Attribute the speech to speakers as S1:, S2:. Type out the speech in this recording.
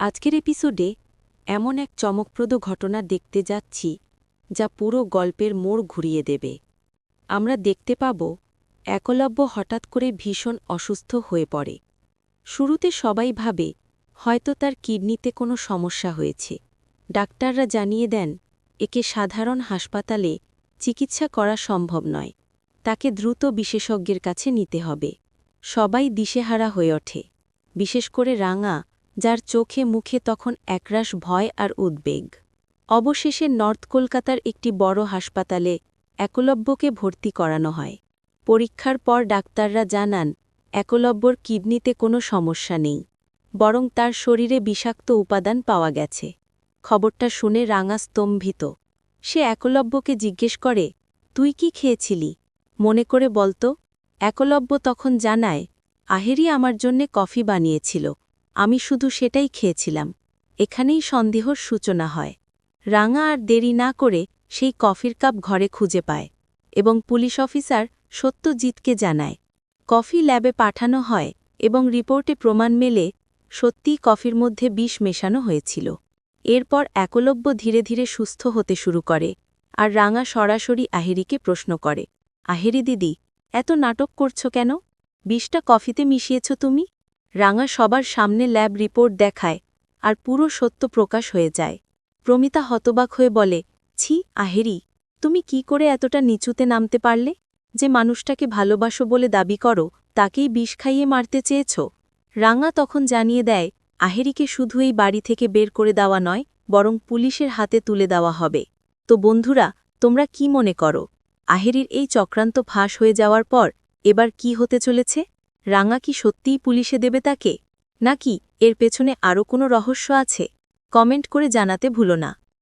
S1: আজকের এপিসোডে এমন এক চমকপ্রদ ঘটনা দেখতে যাচ্ছি, যা পুরো গল্পের মোড় ঘুরিয়ে দেবে। আমরা দেখতে পাব, একলব্য হঠাৎ করে ভীষণ অসুস্থ হয়ে পড়ে। শুরুতে সবাই ভাবে, হয়তো তার কিডনিতে কোনো সমস্যা হয়েছে। ডাক্তাররা জানিয়ে দেন, একে সাধারণ হাসপাতালে চিকিৎসা করা সম্ভব নয়। তাকে দ্রুত বিশেষজ্ঞের কাছে নিতে হবে। সবাই দিশেহারা হয়ে ওঠে। বিশেষ করে রাঙা যার চোখে মুখে তখন একরাশ ভয় আর উদ্বেগ। অবশেষে নর্থ কলকাতার একটি বড় হাসপাতালে একলব্যকে ভর্তি করানো হয়। পরীক্ষার পর ডাক্তাররা জানান, একলব্যর কিডনিতে কোনো সমস্যা নেই, বরং তার শরীরে বিষাক্ত উপাদান পাওয়া গেছে। খবরটা শুনে রাঙা স্তম্ভিত। সে একলব্যকে জিজ্ঞেস করে, তুই কি খেয়েছিলি? মনে করে বলতো, একলব্য তখন জানায়, আহেরি আমার জন্যে কফি বানিয়েছিল। আমি শুধু সেটাই খেয়েছিলাম। এখানেই সন্দেহর সূচনা হয়। রাঙা আর দেরি না করে সেই কফির কাপ ঘরে খুঁজে পায় এবং পুলিশ অফিসার সত্যজিৎকে জানায়, কফি ল্যাবে পাঠানো হয় এবং রিপোর্টে প্রমাণ মেলে সত্যিই কফির মধ্যে বিষ মেশানো হয়েছিল। এরপর একলব্য ধীরে ধীরে সুস্থ হতে শুরু করে আর রাঙা সরাসরি আহেরিকে প্রশ্ন করে, আহেরি দিদি, এত নাটক করছ কেন? বিষটা কফিতে মিশিয়েছ তুমি? রাঙা সবার সামনে ল্যাব রিপোর্ট দেখায়, আর পুরো সত্য প্রকাশ হয়ে যায়। প্রমিতা হতবাক হয়ে বলে, ছি, আহেরি, তুমি কি করে এতটা নিচুতে নামতে পারলে? যে মানুষটাকে ভালোবাসো বলে দাবি করো, তাকেই বিষ খাইয়ে মারতে চেয়েছ? রাঙা তখন জানিয়ে দেয়, আহেরিকে শুধু এই বাড়ি থেকে বের করে দেওয়া নয়, বরং পুলিশের হাতে তুলে দেওয়া হবে। তো বন্ধুরা, তোমরা কি মনে করো? আহেরির এই চক্রান্ত ফাঁস হয়ে যাওয়ার পর, এবার কি হতে চলেছে? রাঙা কি সত্যিই পুলিশে দেবে তাকে? নাকি এর পেছনে আরও কোনো রহস্য আছে? কমেন্ট করে জানাতে ভুলো না।